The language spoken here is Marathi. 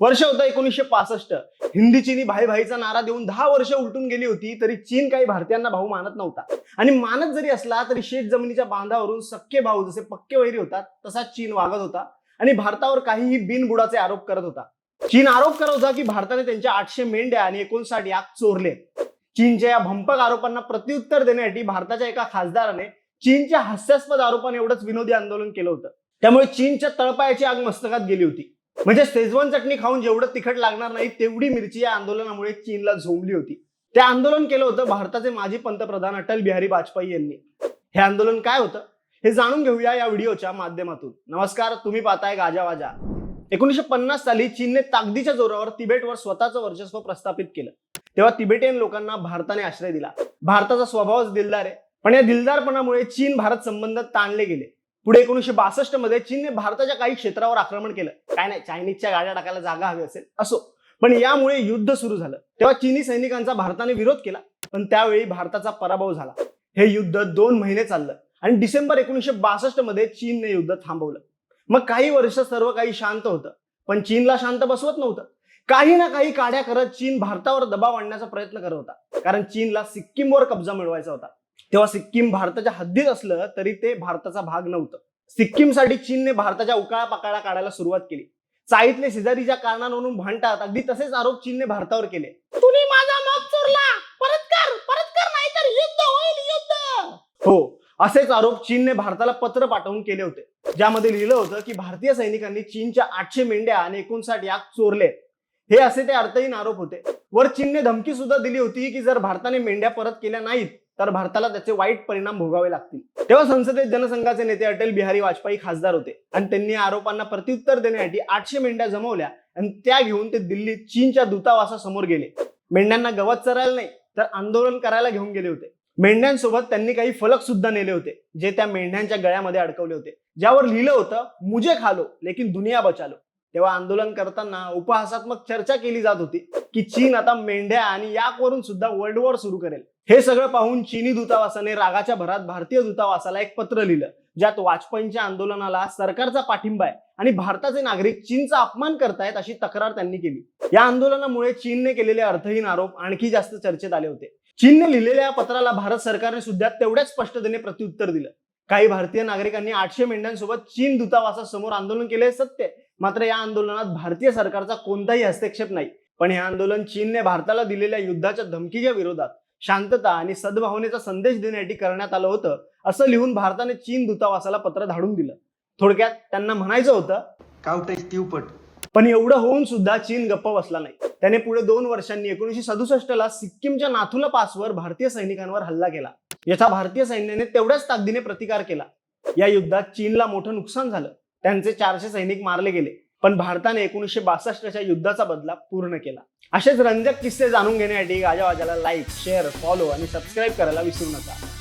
वर्ष होतं एकोणीसशे पासष्ट. हिंदी चीनी भाई भाईचा नारा देऊन दहा वर्ष उलटून गेली होती तरी चीन काही भारतीयांना भाऊ मानत नव्हता. आणि मानत जरी असला तरी शेत जमिनीच्या बांधावरून सख्खे भाऊ जसे पक्के वैरी होतात तसा चीन वागत होता आणि भारतावर काहीही बिनबुडाचे आरोप करत होता. चीन आरोप करत होता की भारताने त्यांच्या आठशे मेंढ्या आणि एकोणसाठ याक चोरले. चीनच्या या भंपक आरोपांना प्रत्युत्तर देण्यासाठी भारताच्या एका खासदाराने चीनच्या हास्यास्पद आरोपाने एवढंच विनोदी आंदोलन केलं होतं. त्यामुळे चीनच्या तळपायाची आग मस्तकात गेली होती. म्हणजे शेजवान चटणी खाऊन जेवढं तिखट लागणार नाही तेवढी मिरची या आंदोलनामुळे चीनला झोंबली होती. ते आंदोलन केलं होतं भारताचे माजी पंतप्रधान अटल बिहारी वाजपेयी यांनी. हे आंदोलन काय होतं? हे जाणून घेऊया या व्हिडिओच्या माध्यमातून. नमस्कार तुम्ही पाहताय गाजावाजा एकोणीसशे पन्नास साली चीनने ताकदीच्या जोरावर तिबेटवर स्वतःचं वर्चस्व प्रस्थापित केलं. तेव्हा तिबेटियन लोकांना भारताने आश्रय दिला. भारताचा स्वभावच दिलदार आहे. पण या दिलदारपणामुळे चीन भारत संबंध ताणले गेले. पुढे एकोणीसशे बासष्टमध्ये चीनने भारताच्या काही क्षेत्रावर आक्रमण केलं. काय नाही चायनीजच्या गाड्या टाकायला जागा हवी असेल असो. पण यामुळे युद्ध सुरू झालं. तेव्हा चीनी सैनिकांचा भारताने विरोध केला पण त्यावेळी भारताचा पराभव झाला. हे युद्ध दोन महिने चाललं आणि डिसेंबर एकोणीसशे बासष्टमध्ये चीनने युद्ध थांबवलं. मग काही वर्ष सर्व काही शांत होतं पण चीनला शांत बसवत नव्हतं. काही ना काही काड्या करत चीन भारतावर दबाव आणण्याचा प्रयत्न करत होता कारण चीनला सिक्कीमवर कब्जा मिळवायचा होता. तेव्हा सिक्कीम भारताच्या हद्दीत असलं तरी ते भारताचा भाग नव्हतं. सिक्कीमसाठी चीनने भारताच्या उकाळा पाकाळा काढायला सुरुवात केली. चाईतले शेजारीच्या कारणांवरून भांडतात. अगदी तसेच आरोप चीनने भारतावर केले. तुम्ही माझा मग चोरला! परत कर! परत कर नाहीतर युद्ध होईल युद्ध! हो असेच आरोप चीनने भारताला पत्र पाठवून केले होते. ज्यामध्ये लिहिलं होतं की भारतीय सैनिकांनी चीनच्या आठशे मेंढ्या आणि एकोणसाठ याक चोरले. हे असे ते अर्थहीन आरोप होते. वर चीनने धमकी सुद्धा दिली होती की जर भारताने मेंढ्या परत केल्या नाहीत तर भारताला त्याचे वाईट परिणाम भोगावे लागतील. तेव्हा संसदेत जनसंघाचे नेते अटल बिहारी वाजपेयी खासदार होते. आणि त्यांनी आरोपांना प्रत्युत्तर देण्यासाठी आठशे मेंढ्या जमवल्या आणि त्या घेऊन ते दिल्लीत चीनच्या दूतावासासमोर गेले. मेंढ्यांना गवत चरायला नाही तर आंदोलन करायला घेऊन गेले होते. मेंढ्यांसोबत त्यांनी काही फलक सुद्धा नेले होते जे त्या मेंढ्यांच्या गळ्यामध्ये अडकवले होते. ज्यावर लिहिलं होतं मुझे खालो लेकिन दुनिया बचालो तेव्हा आंदोलन करताना उपहासात्मक चर्चा केली जात होती की चीन आता मेंढ्या आणि याकवरून सुद्धा वर्ल्ड वॉर सुरू करेल. हे सगळं पाहून चीनी दूतावासाने रागाच्या भरात भारतीय दूतावासाला एक पत्र लिहिलं ज्यात वाजपेयींच्या आंदोलनाला सरकारचा पाठिंबा आहे आणि भारताचे नागरिक चीनचा अपमान करतायत अशी तक्रार त्यांनी केली. या आंदोलनामुळे चीनने केलेले अर्थहीन आरोप आणखी जास्त चर्चेत आले होते. चीनने लिहिलेल्या या पत्राला भारत सरकारने सुद्धा तेवढ्याच स्पष्टतेने प्रत्युत्तर दिलं. काही भारतीय नागरिकांनी आठशे मेंढ्यांसोबत चीन दूतावासासमोर आंदोलन केले सत्य मात्र या आंदोलनात भारतीय सरकारचा कोणताही हस्तक्षेप नाही. पण हे आंदोलन चीनने भारताला दिलेल्या युद्धाच्या धमकीच्या विरोधात शांतता आणि सद्भावनेचा संदेश देण्यासाठी करण्यात आलं होतं असं लिहून भारताने चीन दूतावासाला पत्र धाडून दिलं. थोडक्यात त्यांना म्हणायचं होतं तिवपट. पण एवढं होऊन सुद्धा चीन गप्प बसला नाही. त्याने पुढे दोन वर्षांनी एकोणीसशे सदुसष्ट ला सिक्कीमच्या नाथुला पासवर भारतीय सैनिकांवर हल्ला केला. याचा भारतीय सैन्याने तेवढ्याच ताकदीने प्रतिकार केला. या युद्धात चीनला मोठं नुकसान झालं. त्यांचे चारशे सैनिक मारले गेले. पण भारताने एकोणीसशे बासष्टच्या युद्धाचा बदला पूर्ण केला. असेच रंजक किस्से जाणून घेण्यासाठी गाजावाजाला लाईक शेअर फॉलो आणि सबस्क्राईब करायला विसरू नका.